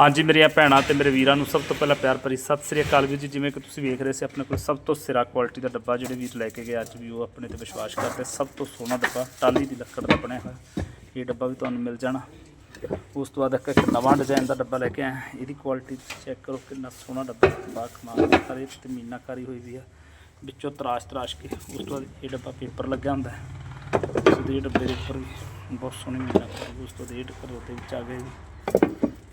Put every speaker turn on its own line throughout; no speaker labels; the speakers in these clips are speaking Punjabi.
ਹਾਂਜੀ ਮੇਰੀਆਂ ਭੈਣਾਂ ਤੇ ਮੇਰੇ ਵੀਰਾਂ ਨੂੰ ਸਭ ਤੋਂ ਪਹਿਲਾਂ ਪਿਆਰ ਭਰੀ ਸਤਿ ਸ੍ਰੀ ਅਕਾਲ ਵੀਰ ਜੀ। ਜਿਵੇਂ ਕਿ ਤੁਸੀਂ ਵੇਖ ਰਹੇ ਸੀ, ਆਪਣੇ ਕੋਲ ਸਭ ਤੋਂ ਸਿਰਾ ਕੁਆਲਿਟੀ ਦਾ ਡੱਬਾ ਜਿਹੜੇ ਵੀਰ ਲੈ ਕੇ ਗਏ, ਅੱਜ ਵੀ ਉਹ ਆਪਣੇ ਤੇ ਵਿਸ਼ਵਾਸ ਕਰਦੇ, ਸਭ ਤੋਂ ਸੋਹਣਾ ਡੱਬਾ ਟਾਲੀ ਦੀ ਲੱਕੜ ਦਾ ਬਣਿਆ ਹੋਇਆ। ਇਹ ਡੱਬਾ ਵੀ ਤੁਹਾਨੂੰ ਮਿਲ ਜਾਣਾ। ਉਸ ਤੋਂ ਬਾਅਦ ਇੱਕ ਨਵਾਂ ਡਿਜ਼ਾਈਨ ਦਾ ਡੱਬਾ ਲੈ ਕੇ ਆਇਆ ਇਹਦੀ ਕੁਆਲਿਟੀ ਚੈੱਕ ਕਰੋ ਕਿੰਨਾ ਸੋਹਣਾ ਡੱਬਾ ਬਾ ਕਮਾਲ ਦਾ ਸਾਰੇ ਤੇ ਮੀਨਾਕਾਰੀ ਹੋਈ ਵੀ ਆ। ਵਿੱਚੋਂ ਤਰਾਸ਼ ਤਰਾਸ਼ ਕੇ ਉਸ ਤੋਂ ਬਾਅਦ ਇਹ ਡੱਬਾ ਪੇਪਰ ਲੱਗਿਆ ਹੁੰਦਾ ਹੈ। ਉਸ ਦੇ ਡੱਬੇ ਦੇ ਉੱਪਰ ਵੀ ਬਹੁਤ ਸੋਹਣੀ ਮੀਨਾਕਾਰੀ ਉਸ ਤੋਂ ਬਾਅਦ ਇਹ ਡੱਬੇ ਉੱਤੇ ਵਿੱਚ ਆ ਗਏ ਜੀ।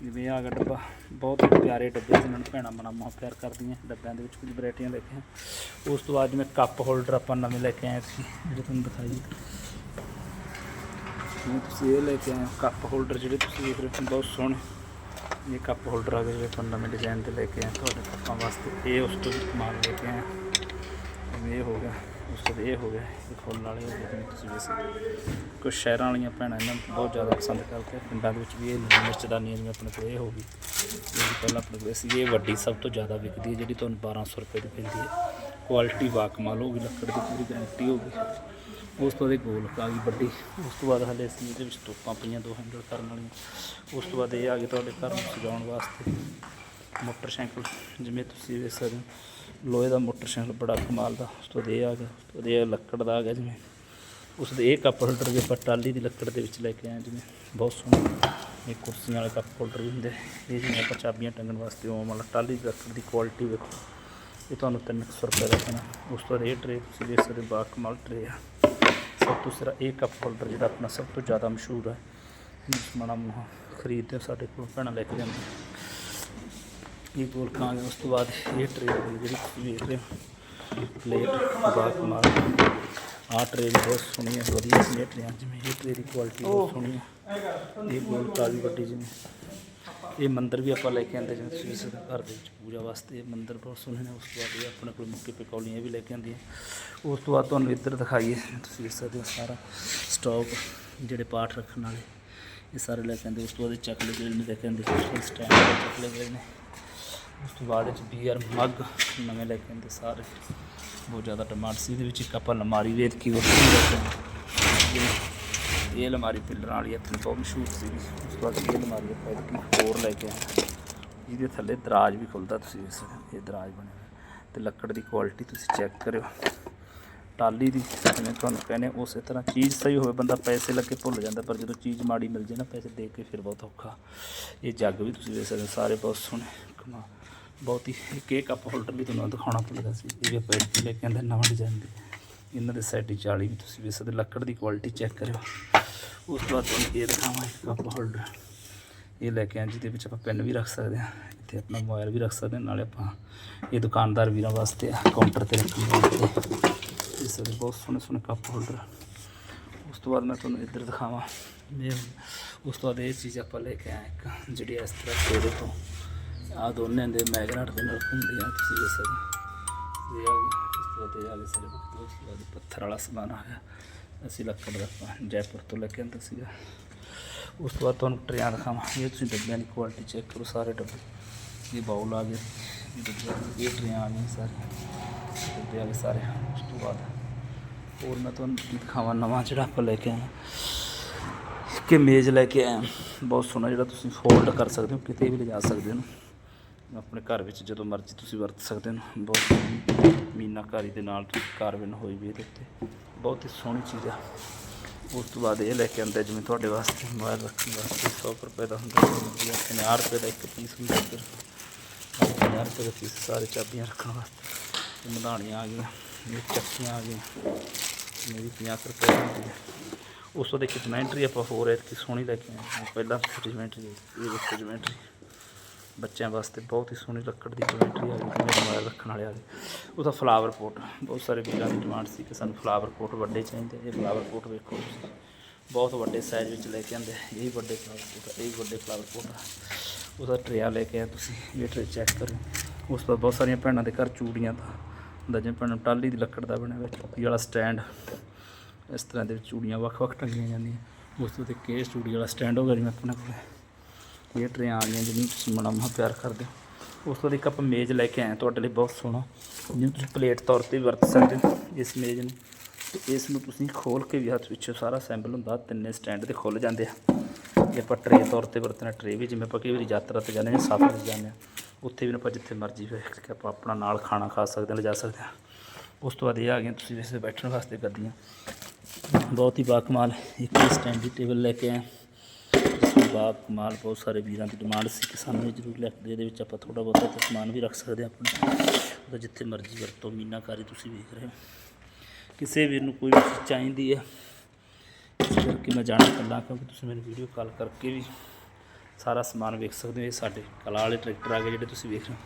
ਜਿਵੇਂ ਆ ਗਿਆ ਡੱਬਾ, ਬਹੁਤ ਪਿਆਰੇ ਡੱਬੇ ਜਿਹਨਾਂ ਨੂੰ ਭੈਣਾਂ ਮਨਾ ਮੋਹ ਪਿਆਰ ਕਰਦੀਆਂ, ਡੱਬਿਆਂ ਦੇ ਵਿੱਚ ਕੁਝ ਵੈਰਾਈਟੀਆਂ ਲੈ ਕੇ ਉਸ ਤੋਂ ਬਾਅਦ ਜਿਵੇਂ ਕੱਪ ਹੋਲਡਰ ਆਪਾਂ ਨਵੇਂ ਲੈ ਕੇ ਆਏ ਸੀ, ਜਿਹੜੇ ਤੁਹਾਨੂੰ ਦਿਖਾਈ। ਜਿਵੇਂ ਤੁਸੀਂ ਇਹ ਲੈ ਕੇ ਆਏ ਕੱਪ ਹੋਲਡਰ ਜਿਹੜੇ ਤੁਸੀਂ ਦੇਖ ਰਹੇ ਹੋ, ਬਹੁਤ ਸੋਹਣੇ। ਇਹ ਕੱਪ ਹੋਲਡਰ ਆ ਗਏ ਜਿਹੜੇ ਆਪਾਂ ਨਵੇਂ ਡਿਜ਼ਾਈਨ ਦੇ ਲੈ ਕੇ ਆਏ ਤੁਹਾਡੇ ਕੱਪਾਂ ਵਾਸਤੇ ਇਹ ਉਸ ਤੋਂ ਵੀ ਕਮਾਲ ਲੈ ਕੇ ਆਏ ਇਹ ਹੋ ਗਿਆ, ਉਸ ਤੋਂ ਬਾਅਦ ਇਹ ਹੋ ਗਿਆ, ਇਹ ਫੁੱਲ ਵਾਲੇ ਹੋ ਗਏ ਜਿਵੇਂ ਤੁਸੀਂ ਵੇਖ ਸਕਦੇ ਹੋ। ਸ਼ਹਿਰਾਂ ਵਾਲੀਆਂ ਭੈਣਾਂ ਇਹਨਾਂ ਨੂੰ ਬਹੁਤ ਜ਼ਿਆਦਾ ਪਸੰਦ ਕਰਦੇ ਪਿੰਡਾਂ ਦੇ ਵਿੱਚ ਵੀ ਇਹ ਮਿਰਚਦਾਨੀਆਂ ਜਿਵੇਂ ਆਪਣੇ ਕੋਲ ਇਹ ਹੋ ਗਈ। ਇਹ ਪਹਿਲਾਂ ਆਪਣੇ ਕੋਲ ਸੀ, ਇਹ ਵੱਡੀ ਸਭ ਤੋਂ ਜ਼ਿਆਦਾ ਵਿਕਦੀ ਹੈ, ਜਿਹੜੀ ਤੁਹਾਨੂੰ 1200 ਰੁਪਏ ਦੀ ਮਿਲਦੀ ਹੈ। ਕੁਆਲਿਟੀ ਵਾਕਮਾਲ ਗਈ, ਲੱਕੜ ਦੀ ਪੂਰੀ ਗਰੰਟੀ ਹੋ ਗਈ। ਉਸ ਤੋਂ ਬਾਅਦ ਇਹ ਗੋਲਕ ਆ ਗਈ ਵੱਡੀ, ਉਸ ਤੋਂ ਬਾਅਦ ਹਲੇ ਅਸੀਂ ਇਹਦੇ ਵਿੱਚ ਤੋਪਾਂ ਪਈਆਂ ਦੋ ਹੈਂਡਲ ਕਰਨ ਵਾਲੀਆਂ। ਉਸ ਤੋਂ ਬਾਅਦ ਇਹ ਆ ਗਈ ਤੁਹਾਡੇ ਘਰ ਨੂੰ ਸਜਾਉਣ ਵਾਸਤੇ। ਮੋਟਰਸਾਈਕਲ, ਜਿਵੇਂ ਤੁਸੀਂ ਵੇਖ ਸਕਦੇ ਹੋ। ਲੋਹੇ ਦਾ ਮੋਟਰਸਾਈਕਲ ਬੜਾ ਕਮਾਲ ਦਾ, ਉਸ ਤੋਂ ਬਾਅਦ ਇਹ ਆ ਗਿਆ, ਉਸ ਤੋਂ ਦੇ ਲੱਕੜ ਦਾ ਆ ਗਿਆ ਜਿਵੇਂ। ਉਸ ਦੇ ਇਹ ਕੱਪ ਹੋਲਡਰ ਵੀ ਆਪਾਂ ਟਾਲੀ ਦੀ ਲੱਕੜ ਦੇ ਵਿੱਚ ਲੈ ਕੇ ਆਏ ਜਿਵੇਂ, ਬਹੁਤ ਸੋਹਣਾ। ਇਹ ਕੁਰਸੀਆਂ ਵਾਲੇ ਕੱਪ ਹੋਲਡਰ ਵੀ ਹੁੰਦੇ, ਇਹ ਜਿਵੇਂ ਆਪਾਂ ਚਾਬੀਆਂ ਟੰਗਣ ਵਾਸਤੇ ਉਹ ਮਤਲਬ ਟਾਲੀ ਦੀ ਲੱਕੜ ਦੀ ਕੁਆਲਿਟੀ ਵੇਖੋ। ਇਹ ਤੁਹਾਨੂੰ 300 ਰੁਪਏ ਦਾ ਪੈਣਾ ਉਸ ਤੋਂ ਬਾਅਦ ਇਹ ਟਰੇ ਤੁਸੀਂ ਦੇਖ ਸਕਦੇ ਬਾ ਕਮਾਲ ਟਰੇ ਆ। ਸਭ ਤੋਂ ਸਿਰਾ ਇਹ ਕੱਪ ਹੋਲਡਰ ਜਿਹੜਾ ਆਪਣਾ ਸਭ ਤੋਂ ਜ਼ਿਆਦਾ ਮਸ਼ਹੂਰ ਹੈ ਮਣਾ ਮੋਹ ਖਰੀਦਦੇ ਹੋ ਸਾਡੇ ਕੋਲ, ਭੈਣਾਂ ਲੈ ਕੇ ਜਾਂਦੇ ਇਹ ਗੋਲ ਕਾਂ ਉਸ ਤੋਂ ਬਾਅਦ ਇਹ ਟਰੇ ਹੋ ਗਈ ਜਿਹੜੀ ਤੁਸੀਂ ਵੇਖ ਰਹੇ ਹੋ। ਪਲੇਟ ਬਾ ਕਮਾਲ। ਆਹ ਟਰੇ ਵੀ ਬਹੁਤ ਸੋਹਣੀ ਹੈ ਵਧੀਆ ਪਲੇਟ ਨੇ। ਜਿਵੇਂ ਇਹ ਟਰੇ ਦੀ ਕੁਆਲਿਟੀ ਬਹੁਤ ਸੋਹਣੀ ਹੈ। ਇਹ ਗੋਲ ਕਾਂ ਵੀ ਵੱਡੀ ਜਿਵੇਂ ਇਹ ਮੰਦਿਰ ਵੀ ਆਪਾਂ ਲੈ ਕੇ ਆਂਦੇ ਜਿਵੇਂ ਤੁਸੀਂ ਇਸ ਘਰ ਦੇ ਵਿੱਚ ਪੂਜਾ ਵਾਸਤੇ ਮੰਦਿਰ ਬਹੁਤ ਸੋਹਣੇ ਨੇ। ਉਸ ਤੋਂ ਬਾਅਦ ਇਹ ਆਪਣੇ ਕੋਲ ਮੁੱਕੇ ਪਕੌਲੀਆਂ ਵੀ ਲੈ ਕੇ ਆਂਦੀਆਂ ਉਸ ਤੋਂ ਬਾਅਦ ਤੁਹਾਨੂੰ ਇੱਧਰ ਦਿਖਾਈਏ ਤੁਸੀਂ ਦੇਖ ਸਕਦੇ ਹੋ ਸਾਰਾ ਸਟਾਕ ਜਿਹੜੇ ਪਾਠ ਰੱਖਣ ਵਾਲੇ ਇਹ ਸਾਰੇ ਲੈ ਕੇ ਆਂਦੇ ਉਸ ਤੋਂ ਬਾਅਦ ਚੱਕਲੇ ਜਿਹੜੇ ਨੇ ਲੈ ਕੇ ਆਂਦੇ ਸਟੈਂਡ ਚੱਕਲੇ ਜਿਹੜੇ ਨੇ। ਉਸ ਤੋਂ ਬਾਅਦ ਵਿੱਚ ਬੀਅਰ, ਮੱਗ, ਨਵੇਂ ਲੈ ਕੇ ਆਂਦੇ ਸਾਰੇ। ਬਹੁਤ ਜ਼ਿਆਦਾ ਡਿਮਾਂਡ ਸੀ। ਇਹਦੇ ਵਿੱਚ ਇੱਕ ਆਪਾਂ ਅਲਮਾਰੀ ਵੇਖ ਕੇ ਉਹ ਇਹ ਅਲਮਾਰੀ ਪਿੱਲਰਾਂ ਵਾਲੀ ਆਪਣੀ ਬਹੁਤ ਮਸ਼ਹੂਰ ਸੀ। ਉਸ ਤੋਂ ਬਾਅਦ ਇਹ ਅਲਮਾਰੀ ਆਪਾਂ ਇੱਕ ਹੋਰ ਲੈ ਕੇ ਆਏ। ਜਿਹਦੇ ਥੱਲੇ ਦਰਾਜ ਵੀ ਖੁੱਲਦਾ ਤੁਸੀਂ ਵੇਖ ਸਕਦੇ ਹੋ, ਇਹ ਦਰਾਜ ਬਣਿਆ ਹੋਇਆ ਤੇ ਲੱਕੜ ਦੀ ਕੁਆਲਿਟੀ ਤੁਸੀਂ ਚੈੱਕ ਕਰਿਓ। ਟਾਲੀ ਦੀ, ਜਿਵੇਂ ਤੁਹਾਨੂੰ ਕਹਿੰਦੇ ਉਸੇ ਤਰ੍ਹਾਂ ਚੀਜ਼ ਸਹੀ ਹੋਵੇ, ਬੰਦਾ ਪੈਸੇ ਲੱਗੇ ਭੁੱਲ ਜਾਂਦਾ, ਪਰ ਜਦੋਂ ਚੀਜ਼ ਮਾੜੀ ਮਿਲ ਜੇ ਨਾ, ਪੈਸੇ ਦੇ ਕੇ ਫਿਰ ਬਹੁਤ ਔਖਾ। ਇਹ ਜੱਗ ਵੀ ਤੁਸੀਂ ਵੇਖ ਸਕਦੇ ਹੋ, ਸਾਰੇ ਬਹੁਤ ਸੋਹਣੇ। ਕਮਾ ਬਹੁਤ ਹੀ ਇੱਕ ਇਹ ਕੱਪ ਹੋਲਡਰ ਵੀ ਤੁਹਾਨੂੰ ਦਿਖਾਉਣਾ ਭੁੱਲ ਸੀ। ਇਹ ਵੀ ਆਪਾਂ ਇੱਥੇ ਲੈ ਕੇ ਆਂਦੇ ਨਵਾਂ ਡਿਜ਼ਾਈਨ ਦੇ ਇਹਨਾਂ ਦੇ ਸਾਈਡ 40 ਵੀ ਤੁਸੀਂ ਵੇਖ ਸਕਦੇ ਲੱਕੜ ਦੀ ਕੁਆਲਿਟੀ ਚੈੱਕ ਕਰਿਓ। ਉਸ ਤੋਂ ਬਾਅਦ ਤੁਹਾਨੂੰ ਇਹ ਦਿਖਾਵਾਂ ਕੱਪ ਹੋਲਡਰ ਇਹ ਲੈ ਕੇ ਆਂ, ਜਿਹਦੇ ਵਿੱਚ ਆਪਾਂ ਪੈਨ ਵੀ ਰੱਖ ਸਕਦੇ ਹਾਂ। ਇੱਥੇ ਆਪਣਾ ਮੋਬਾਈਲ ਵੀ ਰੱਖ ਸਕਦੇ ਹਾਂ, ਨਾਲੇ ਆਪਾਂ ਇਹ ਦੁਕਾਨਦਾਰ ਵੀਰਾਂ ਵਾਸਤੇ ਆ ਕਾਊਂਟਰ ਤੇ ਰੱਖਣ ਵਾਸਤੇ। ਇਸ ਦੇ ਬਹੁਤ ਸੋਹਣੇ ਸੋਹਣੇ ਕੱਪ ਹੋਲਡਰ ਉਸ ਤੋਂ ਬਾਅਦ ਮੈਂ ਤੁਹਾਨੂੰ ਇੱਧਰ ਦਿਖਾਵਾਂ। ਇਹ ਉਸ ਤੋਂ ਬਾਅਦ ਇਹ ਚੀਜ਼ ਆਪਾਂ ਲੈ ਕੇ ਆਏ ਇੱਕ, ਜਿਹੜੀ ਇਸ ਤਰ੍ਹਾਂ ਤੇਰੇ ਤੋਂ ਆ ਦੋਨੇ ਦੇ ਮੈਗਨੇਟ ਦੇ ਨਾਲ ਹੁੰਦੇ ਆ, ਤੁਸੀਂ ਦੇਖ ਸਕਦੇ ਹੋ। ਇਹ ਆ ਤੋਂ ਬਾਅਦ ਇਹ ਗਏ ਸਾਰੇ ਉਸ ਤੋਂ ਬਾਅਦ ਪੱਥਰ ਵਾਲਾ ਸਮਾਨ ਆ ਗਿਆ। ਅਸੀਂ ਲੱਕੜ ਦਾ ਜੈਪੁਰ ਤੋਂ ਲੈ ਕੇ ਆਂਦਾ ਸੀਗਾ। ਉਸ ਤੋਂ ਬਾਅਦ ਤੁਹਾਨੂੰ ਟਰੇਆਂ ਦਿਖਾਵਾਂ ਇਹ ਤੁਸੀਂ ਡੱਬਿਆਂ ਦੀ ਕੁਆਲਿਟੀ ਚੈੱਕ ਕਰੋ, ਸਾਰੇ ਡੱਬੇ। ਇਹ ਬਾਉਲ ਆ ਗਏ, ਇਹ ਇਹ ਟਰੇਆਂ ਆ ਗਈਆਂ ਸਾਰੇ ਡੱਬੇ ਆ ਗਏ ਸਾਰੇ। ਉਸ ਤੋਂ ਬਾਅਦ ਹੋਰ ਮੈਂ ਤੁਹਾਨੂੰ ਦਿਖਾਵਾਂ ਨਵਾਂ ਜਿਹੜਾ ਆਪਾਂ ਲੈ ਕੇ ਆਇਆ ਕਿ ਮੇਜ਼ ਲੈ ਕੇ ਆਇਆ ਬਹੁਤ ਸੋਹਣਾ ਜਿਹੜਾ ਤੁਸੀਂ ਫੋਲਡ ਕਰ ਸਕਦੇ ਹੋ, ਕਿਤੇ ਵੀ ਲਿਜਾ ਸਕਦੇ ਹੋ। ਆਪਣੇ ਘਰ ਵਿੱਚ ਜਦੋਂ ਮਰਜ਼ੀ ਤੁਸੀਂ ਵਰਤ ਸਕਦੇ ਹੋ। ਬਹੁਤ ਮੀਨਾਕਾਰੀ ਦੇ ਨਾਲ ਕਾਰਵਿਨ ਹੋਈ ਵੀ ਇਹਦੇ ਉੱਤੇ। ਬਹੁਤ ਹੀ ਸੋਹਣੀ ਚੀਜ਼ ਆ। ਉਸ ਤੋਂ ਬਾਅਦ ਇਹ ਲੈ ਕੇ ਆਂਦਾ ਜਿਵੇਂ ਤੁਹਾਡੇ ਵਾਸਤੇ ਮੋਬਾਈਲ ਰੱਖਣ ਵਾਸਤੇ 100 ਰੁਪਏ ਦਾ ਹੁੰਦਾ ਹੈ। 50 ਰੁਪਏ ਦਾ ਇੱਕ ਪੀਸ ਹੁੰਦਾ ਫਿਰ 50 ਰੁਪਏ ਦਾ ਪੀਸ ਸਾਰੇ ਚਾਬੀਆਂ ਰੱਖਣ ਵਾਸਤੇ। ਇਹ ਮਧਾਣੀਆਂ ਆ ਗਈਆਂ, ਇਹ ਚੱਕੀਆਂ ਆ ਗਈਆਂ। ਮੇਰੀ 50 ਰੁਪਏ ਦੀ ਹੁੰਦੀ ਹੈ। ਉਸ ਤੋਂ ਦੇ ਇੱਕ ਜਮੈਂਟਰੀ ਆਪਾਂ ਹੋਰ ਐਤਕੀ ਸੋਹਣੀ ਲੈ ਕੇ ਆਏ ਪਹਿਲਾਂ ਜਮੈਂਟਰੀ ਇਹ ਦੇਖੋ ਜਮੈਂਟਰੀ ਬੱਚਿਆਂ ਵਾਸਤੇ ਬਹੁਤ ਹੀ ਸੋਹਣੀ ਲੱਕੜ ਦੀ ਜਮੈਂਟਰੀ ਆ ਗਈ ਮੇਰੇ ਮੋਬਾਈਲ ਰੱਖਣ ਵਾਲੇ ਆ ਗਏ। ਉਹਦਾ ਫਲਾਵਰ ਪੋਟ ਬਹੁਤ ਸਾਰੇ ਵੀਰਾਂ ਦੀ ਡਿਮਾਂਡ ਸੀ ਕਿ ਸਾਨੂੰ ਫਲਾਵਰ ਪੋਟ ਵੱਡੇ ਚਾਹੀਦੇ ਇਹ ਫਲਾਵਰ ਪੋਟ ਵੇਖੋ ਤੁਸੀਂ। ਬਹੁਤ ਵੱਡੇ ਸਾਈਜ਼ ਵਿੱਚ ਲੈ ਕੇ ਆਂਦੇ ਇਹ ਵੀ ਵੱਡੇ ਫਲਾਵਰ ਪੋਟ ਆ, ਇਹ ਵੀ ਵੱਡੇ ਫਲਾਵਰ ਪੋਟ ਆ। ਉਹਦਾ ਟਰਿਆ ਲੈ ਕੇ ਆਏ ਤੁਸੀਂ ਇਹ ਟਰੇ ਚੈੱਕ ਕਰੋ। ਉਸ ਤੋਂ ਬਾਅਦ ਬਹੁਤ ਸਾਰੀਆਂ ਭੈਣਾਂ ਦੇ ਘਰ ਚੂੜੀਆਂ ਦਾ ਹੁੰਦਾ ਜਿਵੇਂ ਭੈਣਾਂ ਨੂੰ ਟਾਲੀ ਦੀ ਲੱਕੜ ਦਾ ਬਣਿਆ ਹੋਇਆ ਚੂੜੀ ਵਾਲਾ ਸਟੈਂਡ ਇਸ ਤਰ੍ਹਾਂ ਦੇ ਚੂੜੀਆਂ ਵੱਖ-ਵੱਖ ਟੰਗੀਆਂ ਜਾਂਦੀਆਂ। ਉਸ ਤੋਂ ਤੇ ਕੇਸ ਚੂੜੀ ਵਾਲਾ ਸਟੈਂਡ ਹੋ ਗਿਆ ਜਿਵੇਂ ਆਪਣੇ ਕੋਲ। ਇਹ ਟਰੇਆਂ ਆ ਗਈਆਂ ਜਿਹਨੂੰ ਤੁਸੀਂ ਮਨਾ ਮਹਾ ਪਿਆਰ ਕਰਦੇ ਹੋ। ਉਸ ਤੋਂ ਬਾਅਦ ਇੱਕ ਆਪਾਂ ਮੇਜ਼ ਲੈ ਕੇ ਆਏ ਤੁਹਾਡੇ ਲਈ ਬਹੁਤ ਸੋਹਣਾ। ਜਿਹਨੂੰ ਤੁਸੀਂ ਪਲੇਟ ਤੌਰ ਤੇ ਵੀ ਵਰਤ ਸਕਦੇ ਹੋ, ਇਸ ਮੇਜ਼ ਨੂੰ। ਤੇ ਇਸ ਨੂੰ ਤੁਸੀਂ ਖੋਲ ਕੇ ਵੀ ਹੱਥ ਵਿੱਚੋਂ ਸਾਰਾ ਸੈਂਬਲ ਹੁੰਦਾ, ਤਿੰਨੇ ਸਟੈਂਡ ਤੇ ਖੁੱਲ ਜਾਂਦੇ ਆ। ਜੇ ਆਪਾਂ ਟਰੇ ਤੌਰ ਤੇ ਵਰਤਣਾ, ਟਰੇ ਵੀ ਜਿਵੇਂ ਆਪਾਂ ਕਈ ਵਾਰੀ ਯਾਤਰਾ ਤੇ ਜਾਂਦੇ ਹਾਂ ਸਫ਼ਰ ਤੇ ਜਾਂਦੇ ਹਾਂ, ਉੱਥੇ ਵੀ ਆਪਾਂ ਜਿੱਥੇ ਮਰਜ਼ੀ ਵੇਖ ਕੇ ਆਪਾਂ ਆਪਣਾ ਨਾਲ ਖਾਣਾ ਖਾ ਸਕਦੇ ਹਾਂ, ਲਿਜਾ ਸਕਦੇ ਹਾਂ। ਉਸ ਤੋਂ ਬਾਅਦ ਇਹ ਆ ਗਈਆਂ, ਤੁਸੀਂ ਵੈਸੇ ਬੈਠਣ ਵਾਸਤੇ ਗੱਦੀਆਂ ਬਹੁਤ ਹੀ ਬਾਕਮਾਲ ਇੱਕ ਸਟੈਂਡੀ ਟੇਬਲ ਲੈ ਕੇ ਆਏ ਜਿਸ ਬਾਕਮਾਲ ਬਹੁਤ ਸਾਰੇ ਵੀਰਾਂ ਦੀ ਡਿਮਾਂਡ ਸੀ ਕਿ ਸਾਨੂੰ ਇਹ ਜ਼ਰੂਰ ਲੈ ਕੇ ਦਿਓ। ਇਹਦੇ ਵਿੱਚ ਆਪਾਂ ਥੋੜਾ ਬਹੁਤਾ ਸਮਾਨ ਵੀ ਰੱਖ ਸਕਦੇ ਹਾਂ ਆਪਣਾ। ਉਹਦਾ ਜਿੱਥੇ ਮਰਜ਼ੀ ਵਰਤੋ, ਮੀਨਾਕਾਰੀ ਤੁਸੀਂ ਵੇਖ ਰਹੇ ਹੋ। ਕਿਸੇ ਵੀਰ ਨੂੰ ਕੋਈ ਚੀਜ਼ ਚਾਹੀਦੀ ਹੈ, ਇਸ ਕਰਕੇ ਮੈਂ ਜਾਣਾ ਕੱਲਾ ਕਿਉਂਕਿ ਤੁਸੀਂ ਮੈਨੂੰ ਵੀਡੀਓ ਕਾਲ ਕਰਕੇ ਵੀ ਸਾਰਾ ਸਮਾਨ ਵੇਖ ਸਕਦੇ ਹੋ। ਇਹ ਸਾਡੇ ਕਲਾ ਵਾਲੇ ਟਰੈਕਟਰ ਆ ਗਏ ਜਿਹੜੇ ਤੁਸੀਂ ਵੇਖ ਰਹੇ ਹੋ।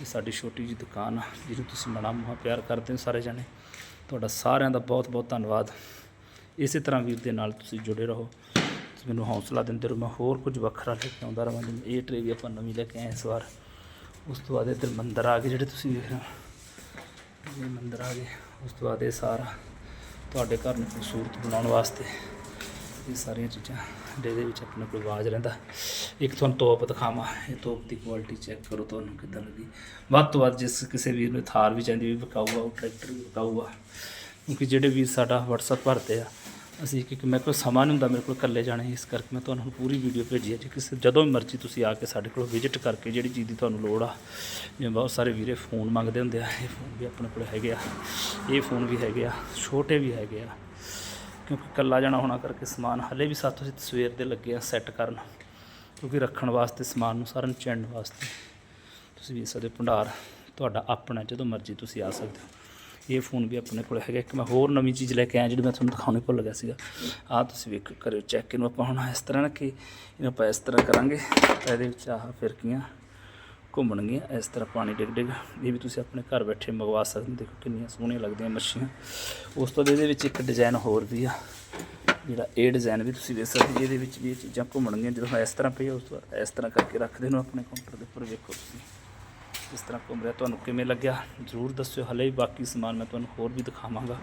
ਇਹ ਸਾਡੀ ਛੋਟੀ ਜਿਹੀ ਦੁਕਾਨ ਆ, ਜਿਹਨੂੰ ਤੁਸੀਂ ਬੜਾ ਮੁਹਾ ਪਿਆਰ ਕਰਦੇ ਹੋ ਸਾਰੇ ਜਾਣੇ। ਤੁਹਾਡਾ ਸਾਰਿਆਂ ਦਾ ਬਹੁਤ ਬਹੁਤ ਧੰਨਵਾਦ। ਇਸੇ ਤਰ੍ਹਾਂ ਵੀਰ ਦੇ ਨਾਲ ਤੁਸੀਂ ਜੁੜੇ ਰਹੋ। ਤੁਸੀਂ ਮੈਨੂੰ ਹੌਸਲਾ ਦਿੰਦੇ ਰਹੋ, ਮੈਂ ਹੋਰ ਕੁਝ ਵੱਖਰਾ ਲੈ ਕੇ ਆਉਂਦਾ ਰਵਾਂ ਜਿਵੇਂ ਇਹ ਟਰੇ ਵੀ ਆਪਾਂ ਨਵੀਂ ਲੈ ਕੇ ਆਏ ਇਸ ਵਾਰ। ਉਸ ਤੋਂ ਬਾਅਦ ਇੱਧਰ ਮੰਦਰ ਆ ਗਏ, ਜਿਹੜੇ ਤੁਸੀਂ ਵੇਖ ਰਹੇ ਹੋ। ਇਹ ਮੰਦਿਰ ਆ ਗਏ। ਉਸ ਤੋਂ ਬਾਅਦ ਇਹ ਸਾਰਾ ਤੁਹਾਡੇ ਘਰ ਨੂੰ ਖੂਬਸੂਰਤ ਬਣਾਉਣ ਵਾਸਤੇ ਇਹ ਸਾਰੀਆਂ ਚੀਜ਼ਾਂ ਜਿਹਦੇ ਵਿੱਚ ਆਪਣੇ ਕੋਲ ਆਵਾਜ਼ ਰਹਿੰਦਾ। ਇੱਕ ਤੁਹਾਨੂੰ ਤੋਪ ਦਿਖਾਵਾਂ। ਇਹ ਤੋਪ ਦੀ ਕੁਆਲਿਟੀ ਚੈੱਕ ਕਰੋ ਤੁਹਾਨੂੰ ਕਿੱਦਾਂ ਲੱਗੀ। ਵੱਧ ਤੋਂ ਵੱਧ ਜਿਸ ਕਿਸੇ ਵੀਰ ਨੂੰ ਥਾਰ ਵੀ ਚਾਹੀਦੀ ਵੀ ਵਿਕਾਊ ਉਹ ਟਰੈਕਟਰ ਵੀ ਵਿਕਾਊ ਕਿਉਂਕਿ ਜਿਹੜੇ ਵੀਰ ਸਾਡਾ WhatsApp ਭਰਦੇ ਆ ਅਸੀਂ ਕਿਉਂਕਿ ਮੇਰੇ ਕੋਲ ਸਮਾਂ ਨਹੀਂ ਹੁੰਦਾ ਮੇਰੇ ਕੋਲ ਇਕੱਲੇ ਜਾਣਾ ਇਸ ਕਰਕੇ ਮੈਂ ਤੁਹਾਨੂੰ ਪੂਰੀ ਵੀਡੀਓ ਭੇਜੀ ਹੈ। ਜੇ ਕਿਸੇ ਜਦੋਂ ਵੀ ਮਰਜ਼ੀ ਤੁਸੀਂ ਆ ਕੇ ਸਾਡੇ ਕੋਲ ਵਿਜ਼ਿਟ ਕਰਕੇ ਜਿਹੜੀ ਚੀਜ਼ ਦੀ ਤੁਹਾਨੂੰ ਲੋੜ ਆ ਜਿਵੇਂ ਬਹੁਤ ਸਾਰੇ ਵੀਰੇ ਫੋਨ ਮੰਗਦੇ ਹੁੰਦੇ ਆ ਇਹ ਫੋਨ ਵੀ ਆਪਣੇ ਕੋਲ ਹੈਗੇ ਆ ਇਹ ਫੋਨ ਵੀ ਹੈਗੇ ਆ ਛੋਟੇ ਵੀ ਹੈਗੇ ਆ। ਕਿਉਂਕਿ ਇਕੱਲਾ ਜਾਣਾ ਹੋਣਾ ਕਰਕੇ ਸਮਾਨ ਹਲੇ ਵੀ ਸਾਥੋਂ ਅਸੀਂ ਸਵੇਰ ਦੇ ਲੱਗੇ ਆ ਸੈੱਟ ਕਰਨ ਕਿਉਂਕਿ ਰੱਖਣ ਵਾਸਤੇ ਸਮਾਨ ਨੂੰ ਸਾਰਿਆਂ ਨੂੰ ਚਿੰਨ ਵਾਸਤੇ। ਤੁਸੀਂ ਵੀ ਸਕਦੇ ਹੋ, ਭੰਡਾਰ ਤੁਹਾਡਾ ਆਪਣਾ ਜਦੋਂ ਮਰਜ਼ੀ ਤੁਸੀਂ ਆ ਸਕਦੇ ਹੋ। ਇਹ ਫੋਨ ਵੀ ਆਪਣੇ ਕੋਲ ਹੈਗਾ। ਇੱਕ ਮੈਂ ਹੋਰ ਨਵੀਂ ਚੀਜ਼ ਲੈ ਕੇ ਆਇਆ ਜਿਹੜੀ ਮੈਂ ਤੁਹਾਨੂੰ ਦਿਖਾਉਣੀ ਭੁੱਲ ਗਿਆ ਸੀਗਾ। ਆਹ ਤੁਸੀਂ ਵੇਖ ਕਰਿਓ ਚੈੱਕ ਇਹਨੂੰ ਆਪਾਂ ਹੁਣ ਇਸ ਤਰ੍ਹਾਂ ਨਾ ਕਿ ਇਹਨੂੰ ਆਪਾਂ ਇਸ ਤਰ੍ਹਾਂ ਕਰਾਂਗੇ। ਤਾਂ ਇਹਦੇ ਵਿੱਚ ਆਹ ਫਿਰਕੀਆਂ ਘੁੰਮਣਗੀਆਂ। ਇਸ ਤਰ੍ਹਾਂ ਪਾਣੀ ਡਿੱਗ ਡਿੱਗ, ਇਹ ਵੀ ਤੁਸੀਂ ਆਪਣੇ ਘਰ ਬੈਠੇ ਮੰਗਵਾ ਸਕਦੇ ਹੋ। ਦੇਖੋ ਕਿੰਨੀਆਂ ਸੋਹਣੀਆਂ ਲੱਗਦੀਆਂ ਮੱਛੀਆਂ। ਉਸ ਤੋਂ ਬਾਅਦ ਇਹਦੇ ਵਿੱਚ ਇੱਕ ਡਿਜ਼ਾਈਨ ਹੋਰ ਵੀ ਆ। ਜਿਹੜਾ ਇਹ ਡਿਜ਼ਾਈਨ ਵੀ ਤੁਸੀਂ ਵੇਖ ਸਕਦੇ ਇਹਦੇ ਵਿੱਚ ਵੀ ਇਹ ਚੀਜ਼ਾਂ ਘੁੰਮਣਗੀਆਂ। ਜਦੋਂ ਇਸ ਤਰ੍ਹਾਂ ਪਈ ਉਸ ਤੋਂ ਬਾਅਦ ਇਸ ਤਰ੍ਹਾਂ ਕਰਕੇ ਰੱਖਦੇ ਨੂੰ ਆਪਣੇ ਕਾਊਂਟਰ ਦੇ ਉੱਪਰ। ਵੇਖੋ ਤੁਸੀਂ। ਇਸ ਤਰ੍ਹਾਂ ਘੁੰਮ ਰਿਹਾ, ਤੁਹਾਨੂੰ ਕਿਵੇਂ ਲੱਗਿਆ? ਜ਼ਰੂਰ ਦੱਸਿਓ, ਹਲੇ ਵੀ ਬਾਕੀ ਸਮਾਨ ਮੈਂ ਤੁਹਾਨੂੰ ਹੋਰ ਵੀ ਦਿਖਾਵਾਂਗਾ।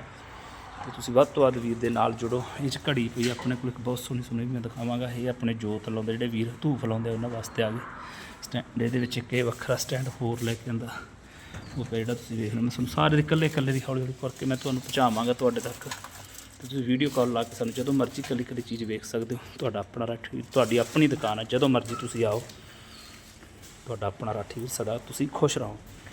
ਤੇ ਤੁਸੀਂ ਵੱਧ ਤੋਂ ਵੱਧ ਵੀਰ ਦੇ ਨਾਲ ਜੁੜੋ। ਇਹ 'ਚ ਘੜੀ ਪਈ ਆਪਣੇ ਕੋਲ ਇੱਕ ਬਹੁਤ ਸੋਹਣੀ ਸੋਹਣੀ ਵੀ ਮੈਂ ਦਿਖਾਵਾਂਗਾ। ਇਹ ਆਪਣੇ ਜੋਤ ਲਾਉਂਦੇ, ਜਿਹੜੇ ਵੀਰ ਧੂਫ ਲਾਉਂਦੇ ਉਹਨਾਂ ਵਾਸਤੇ ਆ ਗਏ ਸਟੈਂਡ ਇਹਦੇ ਵਿੱਚ ਇੱਕ ਇਹ ਵੱਖਰਾ ਸਟੈਂਡ ਹੋਰ ਲੈ ਕੇ ਆਂਦਾ। ਉਹ ਪਿਆ ਜਿਹੜਾ ਤੁਸੀਂ ਵੇਖ ਲਓ ਮੈਂ ਤੁਹਾਨੂੰ ਸਾਰੇ ਦੇ ਇਕੱਲੇ ਇਕੱਲੇ ਦੀ ਹੌਲੀ ਹੌਲੀ ਕਰਕੇ ਮੈਂ ਤੁਹਾਨੂੰ ਪਹੁੰਚਾਵਾਂਗਾ ਤੁਹਾਡੇ ਤੱਕ। ਤੇ ਤੁਸੀਂ ਵੀਡੀਓ ਕਾਲ ਲਾ ਕੇ ਸਾਨੂੰ ਜਦੋਂ ਮਰਜ਼ੀ ਇਕੱਲੀ ਇਕੱਲੀ ਚੀਜ਼ ਵੇਖ ਸਕਦੇ ਹੋ। ਤੁਹਾਡਾ ਆਪਣਾ ਰਾਠੀ ਤੁਹਾਡੀ ਆਪਣੀ ਦੁਕਾਨ ਹੈ ਜਦੋਂ ਮਰਜ਼ੀ ਤੁਸੀਂ ਆਓ। ਤੁਹਾਡਾ ਆਪਣਾ ਰਾਠੀ ਵੀ ਸਦਾ ਤੁਸੀਂ ਖੁਸ਼ ਰਹੋ।